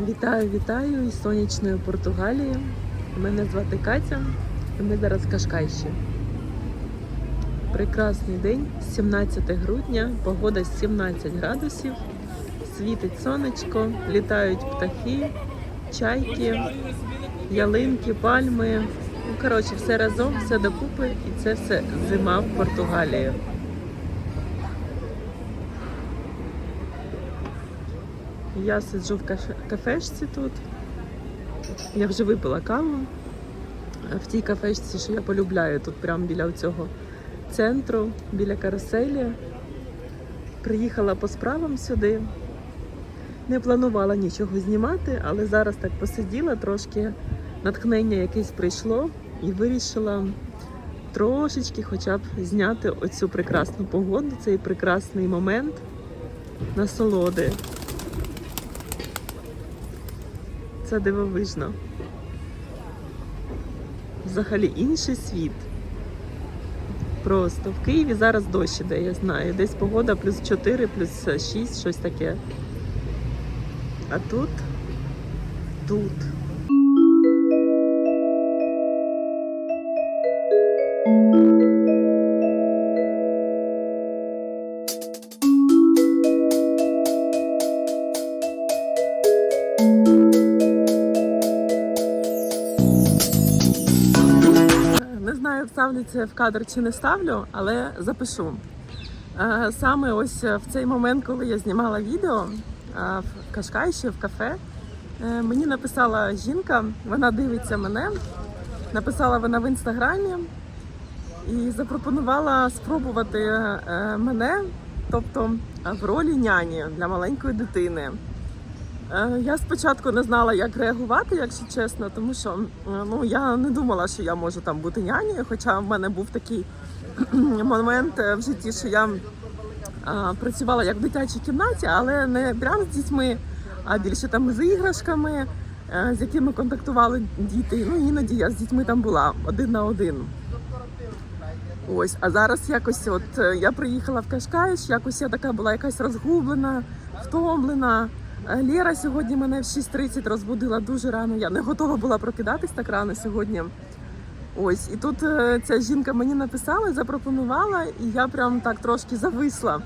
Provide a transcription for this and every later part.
Вітаю, вітаю із сонячної Португалії. Мене звати Катя, і ми зараз в Кашкайші. Прекрасний день, 17 грудня, погода 17 градусів, світить сонечко, літають птахи, чайки, ялинки, пальми. Ну, коротше, все разом, все докупи, і це все зима в Португалії. Я сиджу в кафешці тут. Я вже випила каву в тій кафешці, що я полюбляю тут прямо біля цього центру, біля каруселі. Приїхала по справам сюди. Не планувала нічого знімати, але зараз так посиділа, трошки натхнення якесь прийшло і вирішила трошечки хоча б зняти оцю прекрасну погоду, цей прекрасний момент насолоди. Це дивовижно. Взагалі інший світ. Просто в Києві зараз дощ іде, я знаю. Десь погода плюс 4, плюс 6, щось таке. А тут тут. Не знаю, вставлю це в кадр чи не ставлю, але запишу. Е, Саме ось в цей момент, коли я знімала відео е, в Кашкайші, в кафе, е, мені написала жінка, вона дивиться мене, написала вона в інстаграмі і запропонувала спробувати мене, тобто в ролі няні для маленької дитини. Е, Я спочатку не знала, як реагувати, якщо чесно, тому що е, ну я не думала, що я можу там бути нянею, хоча в мене був такий момент е, в житті, що я працювала як в дитячій кімнаті, але не прямо з дітьми, а більше там з іграшками, з якими контактували діти. Ну іноді я з дітьми там була один на один. Ось, а зараз якось, от я приїхала в Кашкаїш, якось я така була якась розгублена, втомлена. Лєра сьогодні мене в 6.30 розбудила дуже рано. Я не готова була прокидатись так рано сьогодні. Ось, і тут е, ця жінка мені написала, запропонувала, і я прям так трошки зависла.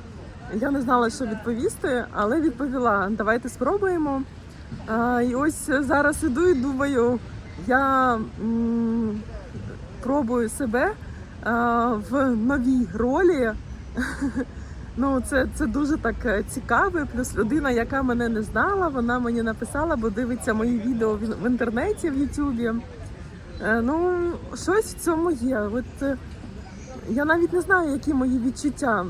Я не знала, що відповісти, але відповіла: давайте спробуємо. А, і ось зараз іду і думаю, я м, пробую себе а, в новій ролі. Ну, це, це дуже так е, цікаво. Плюс людина, яка мене не знала, вона мені написала, бо дивиться мої відео в, інтернеті в Ютубі. Е, Ну, щось в цьому є. От е, я навіть не знаю, які мої відчуття.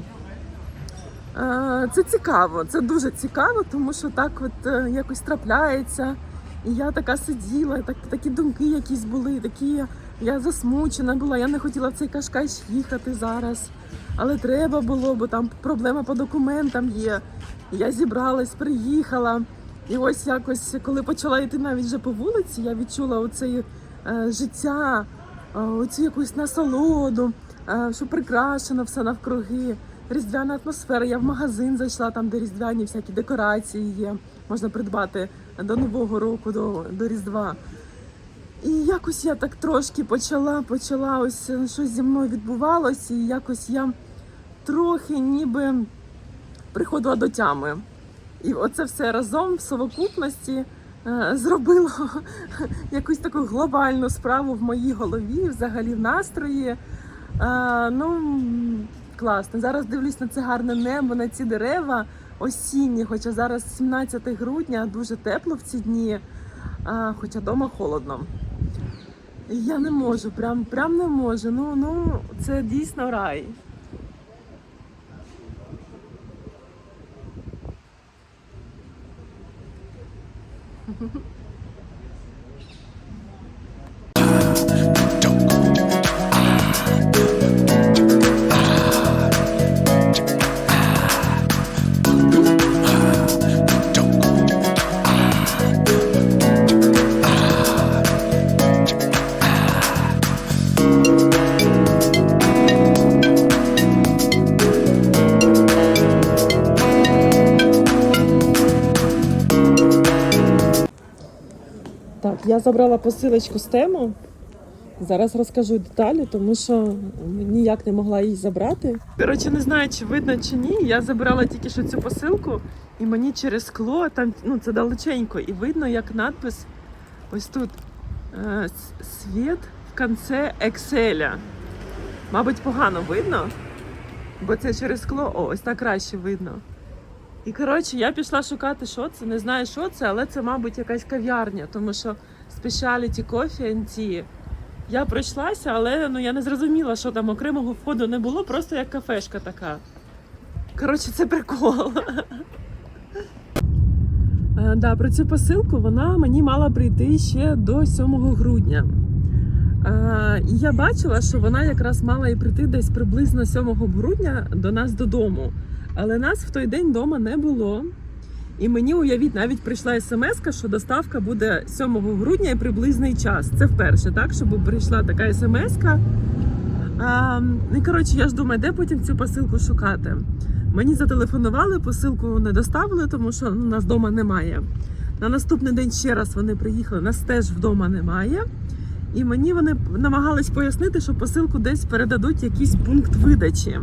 Це цікаво, це дуже цікаво, тому що так от якось трапляється. І я така сиділа, так, такі думки якісь були, такі я засмучена була, я не хотіла в цей кашкайш їхати зараз. Але треба було, бо там проблема по документам є. Я зібралась, приїхала. І ось якось, коли почала йти навіть вже по вулиці, я відчула оце е, життя, е, оцю якусь насолоду, е, що прикрашено все навкруги. Різдвяна атмосфера. Я в магазин зайшла, там, де різдвяні всякі декорації є. Можна придбати до Нового року, до, до Різдва. І якось я так трошки почала, почала ось е, щось зі мною відбувалося, і якось я трохи ніби приходила до тями. І оце все разом в совокупності е, зробило якусь таку глобальну справу в моїй голові, взагалі в настрої. Е, ну, класно. Зараз дивлюсь на це гарне небо, на ці дерева осінні, хоча зараз 17 грудня, дуже тепло в ці дні, хоча вдома холодно. Я не можу, прям прям не можу. Ну, ну, це дійсно рай. Mm-hmm. я забрала посилочку з тему. Зараз розкажу деталі, тому що ніяк не могла її забрати. Коротше, не знаю, чи видно чи ні. Я забирала тільки що цю посилку, і мені через скло, там ну це далеченько, і видно, як надпис ось тут е, світ в кінці Екселя. Мабуть, погано видно, бо це через скло. О, ось так краще видно. І коротше, я пішла шукати, що це. Не знаю, що це, але це, мабуть, якась кав'ярня, тому що Specialty Coffee and Tea. Я пройшлася, але ну я не зрозуміла, що там окремого входу не було, просто як кафешка така. Коротше, це прикол. Е, Да, про цю посилку вона мені мала прийти ще до 7 грудня. Е, І я бачила, що вона якраз мала і прийти десь приблизно 7 грудня до нас додому. Але нас в той день вдома не було. І мені уявіть, навіть прийшла смс, що доставка буде 7 грудня і приблизний час. Це вперше, так, щоб прийшла така смс. А, і коротше, я ж думаю, де потім цю посилку шукати. Мені зателефонували, посилку не доставили, тому що ну, нас вдома немає. На наступний день ще раз вони приїхали, нас теж вдома немає. І мені вони намагались пояснити, що посилку десь передадуть якийсь пункт видачі.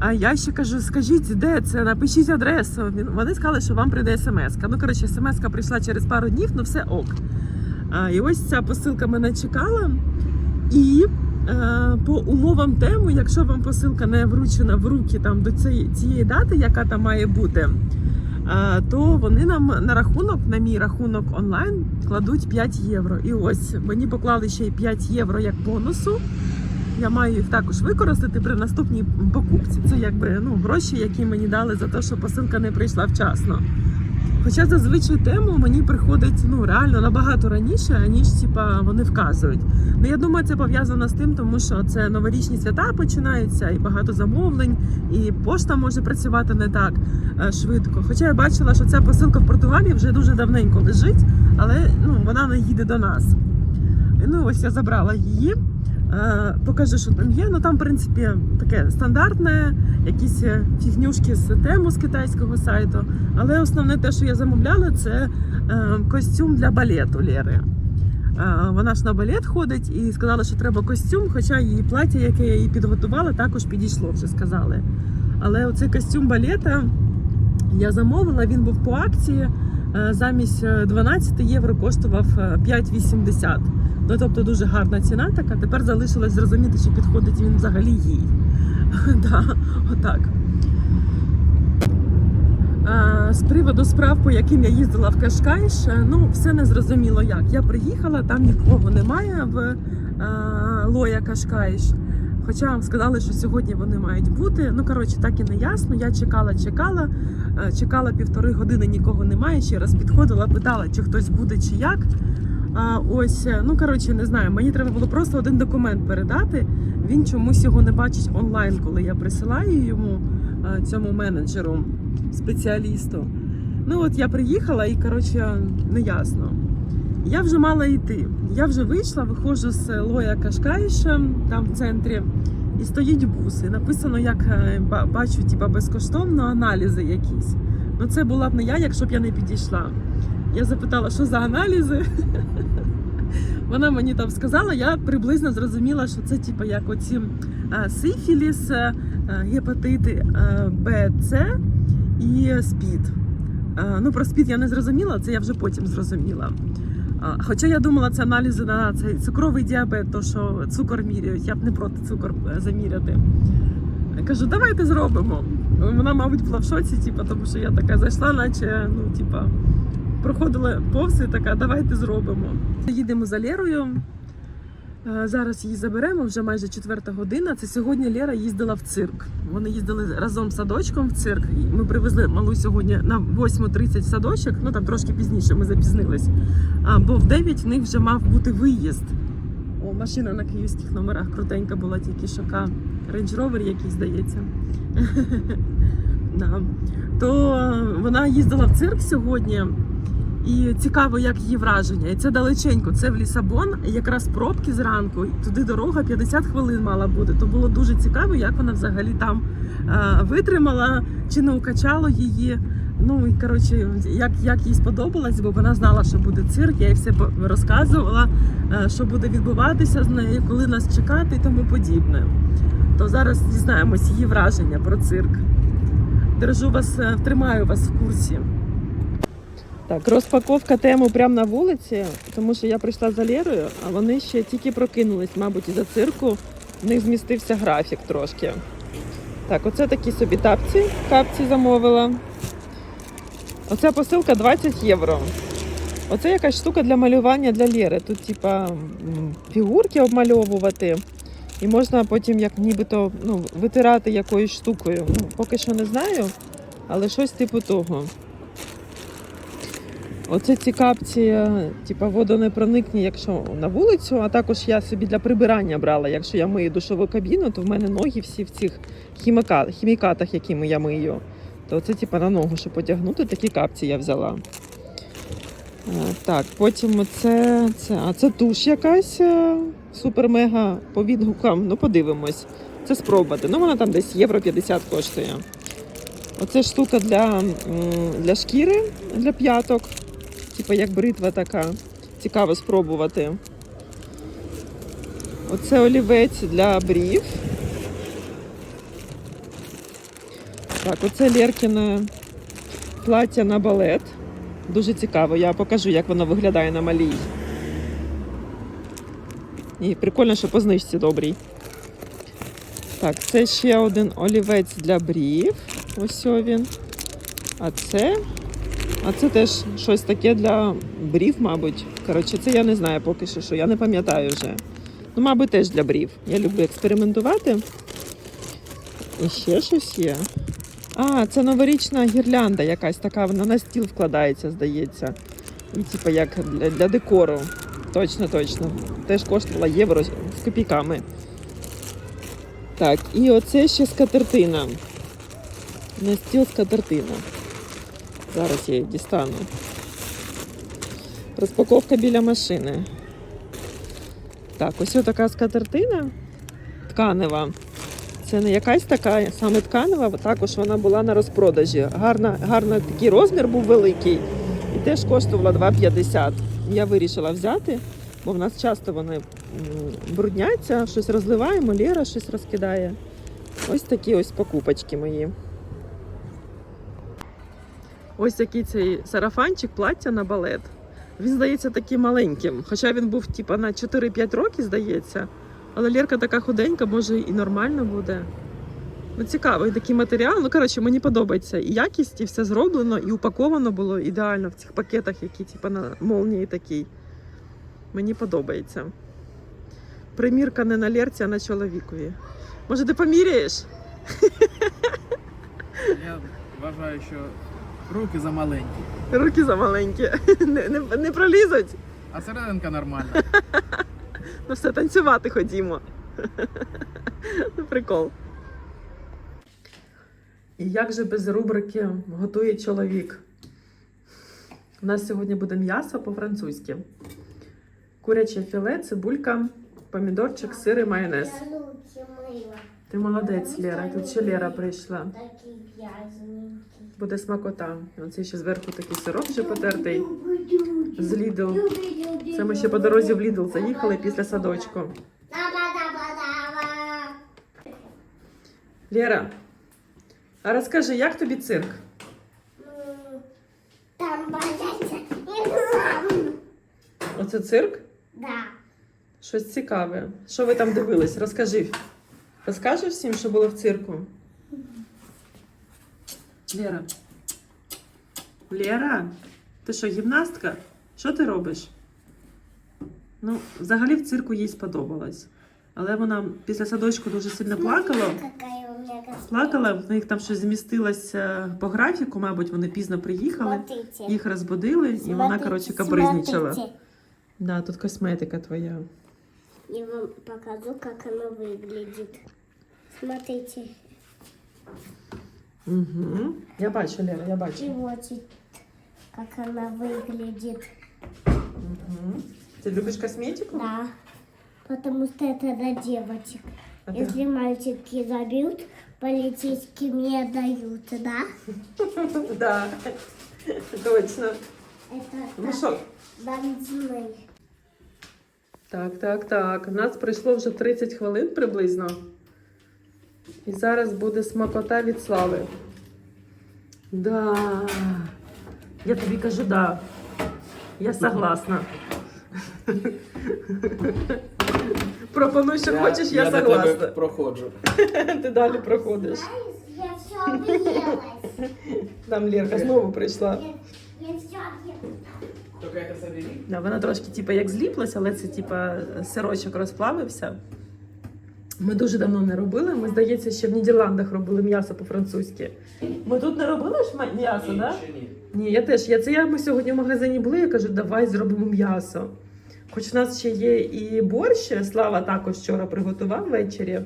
А я ще кажу: скажіть, де це? Напишіть адресу. Вони сказали, що вам прийде смс. Ну, коротше, смс прийшла через пару днів, ну все ок. А, і ось ця посилка мене чекала. І е, по умовам тему, якщо вам посилка не вручена в руки там до цієї, цієї дати, яка там має бути, е, то вони нам на рахунок, на мій рахунок онлайн, кладуть 5 євро. І ось мені поклали ще й 5 євро як бонусу. Я маю їх також використати при наступній покупці. Це якби ну гроші, які мені дали за те, що посилка не прийшла вчасно. Хоча зазвичай тему мені приходить ну реально набагато раніше, аніж типа вони вказують. Ну я думаю, це пов'язано з тим, тому що це новорічні свята починаються, і багато замовлень, і пошта може працювати не так е, швидко. Хоча я бачила, що ця посилка в Португалії вже дуже давненько лежить, але ну вона не їде до нас. Ну ось я забрала її. Е, Покажу, що там є. Ну там, в принципі, таке стандартне, якісь фігнюшки з тему з китайського сайту. Але основне те, що я замовляла, це е, костюм для балету Лєри. Е, Вона ж на балет ходить і сказала, що треба костюм, хоча її плаття, яке я їй підготувала, також підійшло, вже сказали. Але оцей костюм балета я замовила, він був по акції. Замість е, 12 євро коштував е, 5,80. Ну, тобто дуже гарна ціна така. Тепер залишилось зрозуміти, чи підходить він взагалі їй. да, отак. А, з приводу справ, по яким я їздила в Кашкайш, е, ну все не зрозуміло як. Я приїхала, там нікого немає в е, Лоя Кашкайш. Хоча вам сказали, що сьогодні вони мають бути. Ну коротше, так і не ясно. Я чекала, чекала, е, чекала півтори години, нікого немає. Ще раз підходила, питала, чи хтось буде, чи як. А ось, е, ну коротше, не знаю. Мені треба було просто один документ передати. Він чомусь його не бачить онлайн, коли я присилаю йому е, цьому менеджеру, спеціалісту. Ну от я приїхала і коротше не ясно. Я вже мала йти. Я вже вийшла, виходжу з Лоя Кашкаїша, там в центрі, і стоїть бус. І написано, як е, бачу, типа безкоштовно аналізи якісь. Ну це була б не я, якщо б я не підійшла. Я запитала, що за аналізи. Вона мені там сказала, я приблизно зрозуміла, що це типу як оці е, сифіліс, е, гепатити е, Б, С і СПІД. Е, Ну, про СПІД я не зрозуміла, це я вже потім зрозуміла. Хоча я думала, це аналізи на цей цукровий діабет, то що цукор міряють, я б не проти цукор е, заміряти. Я кажу, давайте зробимо. Вона, мабуть, була в шоці, типу, тому що я така зайшла, наче ну, типа, проходила повз і така, давайте зробимо. Їдемо за Лерою. Е, Зараз її заберемо, вже майже четверта година. Це сьогодні Лера їздила в цирк. Вони їздили разом з садочком в цирк. Ми привезли малу сьогодні на 8.30 в садочок. Ну там трошки пізніше ми запізнились. А, бо в 9 в них вже мав бути виїзд. О, машина на київських номерах крутенька була тільки шока. Range Rover якийсь здається. То е, вона їздила в цирк сьогодні. І цікаво, як її враження. І це далеченько, це в Лісабон, якраз пробки зранку, туди дорога 50 хвилин мала бути. То було дуже цікаво, як вона взагалі там е, витримала, чи не укачало її. Ну і коротше, як, як їй сподобалось, бо вона знала, що буде цирк, я їй все розказувала, е, що буде відбуватися з нею, коли нас чекати і тому подібне. То зараз дізнаємось її враження про цирк. Держу вас, е, тримаю вас в курсі. Так, розпаковка тему прямо на вулиці, тому що я прийшла за Лєрою, а вони ще тільки прокинулись, мабуть, із-за цирку. В них змістився графік трошки. Так, оце такі собі тапці. Капці замовила. Оця посилка 20 євро. Оце якась штука для малювання для Лєри. Тут, типа, фігурки обмальовувати. І можна потім як нібито ну, витирати якоюсь штукою. Ну, поки що не знаю, але щось типу того. Оце ці капці, е, типа водонепроникні, якщо на вулицю, а також я собі для прибирання брала. Якщо я мию душову кабіну, то в мене ноги всі в цих хімікатах, якими я мию. То це типа на ногу, щоб одягнути, такі капці я взяла. Е, Так, потім оце, це, а це туш якась е, супер-мега по відгукам. Ну, подивимось. Це спробувати. Ну, вона там десь євро 50 коштує. Оце штука для, для шкіри, для п'яток. Типа як бритва така. Цікаво спробувати. Оце олівець для брів. Так, оце Лєркіне плаття на балет. Дуже цікаво. Я покажу, як воно виглядає на малій. І прикольно, що по знижці добрій. Так, це ще один олівець для брів. Ось він. А це. А це теж щось таке для брів, мабуть. Коротше, це я не знаю поки що, що я не пам'ятаю вже. Ну, мабуть, теж для брів. Я люблю експериментувати. І ще щось є. А, це новорічна гірлянда якась така, вона на стіл вкладається, здається. І типу як для, для декору. Точно, точно. Теж коштувала євро з копійками. Так, і оце ще скатертина. На стіл скатертина. Зараз я її дістану. Розпаковка біля машини. Так, ось така скатертина тканева. Це не якась така саме тканева, також вона була на розпродажі. Гарна, гарна такий розмір був великий і теж коштувала 2,50. Я вирішила взяти, бо в нас часто вони брудняться, щось розливаємо, Лера щось розкидає. Ось такі ось покупочки мої. Ось такий цей сарафанчик плаття на балет. Він здається таким маленьким, хоча він був типа на 4-5 років, здається. Але Лєрка така худенька, може і нормально буде. Ну, цікавий такий матеріал. Ну, коротше, мені подобається і якість, і все зроблено, і упаковано було ідеально в цих пакетах, які типу, на молнії такий. Мені подобається. Примірка не на Лєрці, а на чоловікові. Може, ти поміряєш? Я вважаю, що руки замаленькі, Руки замаленькі. Не, не, не пролізуть. а серединка нормальна. Ну все, танцювати ходімо. Ну, Прикол. І як же без рубрики готує чоловік? У нас сьогодні буде м'ясо по-французьки. Куряче філе, цибулька, помідорчик, сир і майонез. Ти молодець, Лера. Тут ще Лера прийшла. Такі грязненькі. Буде смакота. Оце ще зверху такий сироп вже потертий з Lidl. Це ми ще по дорозі в Lidl заїхали після садочку. Лера, а розкажи, як тобі цирк? Там бояться. Оце цирк? Да. Щось цікаве. Що ви там дивились? Розкажи. Розкажеш всім, що було в цирку? Лера. Лера, ти що, гімнастка? Що ти робиш? Ну, взагалі в цирку їй сподобалось. Але вона після садочку дуже сильно плакала. Плакала, в них там щось змістилося по графіку, мабуть, вони пізно приїхали, їх розбудили, і вона, коротше, капризничала. Да, тут косметика твоя. Я вам покажу, как она выглядит. Смотрите. Угу. Я бачу, Лера, я бачу. И вот как она выглядит. Угу. Ты любишь косметику? Да. Потому что это для девочек. А ты- Если мальчики забьют, полицейские дают, да? Да, точно. Это Ну що? бензин. Так, так, так. У нас пройшло вже 30 хвилин приблизно. І зараз буде смакота від слави. Да. Я тобі кажу, да. Я согласна. Пропонуй, що хочеш, я, до согласна. тебе проходжу. Ти далі проходиш. Я все объелась. Там Лерка знову прийшла. Я, я все объелась. Тільки це забери. Да, вона трошки типу, як зліплась, але це типа сирочок розплавився. Ми дуже давно не робили. Ми, здається, ще в Нідерландах робили м'ясо по-французьки. Ми тут не робили ж м'ясо, Ні, так? ні. Ні, я теж. Я, це я, ми сьогодні в магазині були, я кажу, давай зробимо м'ясо. Хоч у нас ще є і борщ, Слава також вчора приготував ввечері,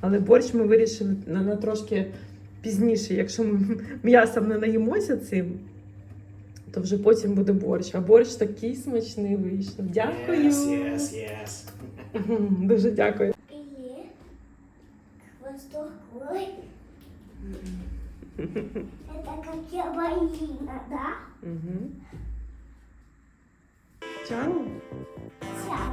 але борщ ми вирішили на, на трошки пізніше. Якщо ми м'ясом не наїмося цим, то вже потім буде борщ. А борщ такий смачний вийшов. Дякую. Yes, yes, yes. Дуже дякую. Это как я балерина, да? Угу. Чао. Ciao.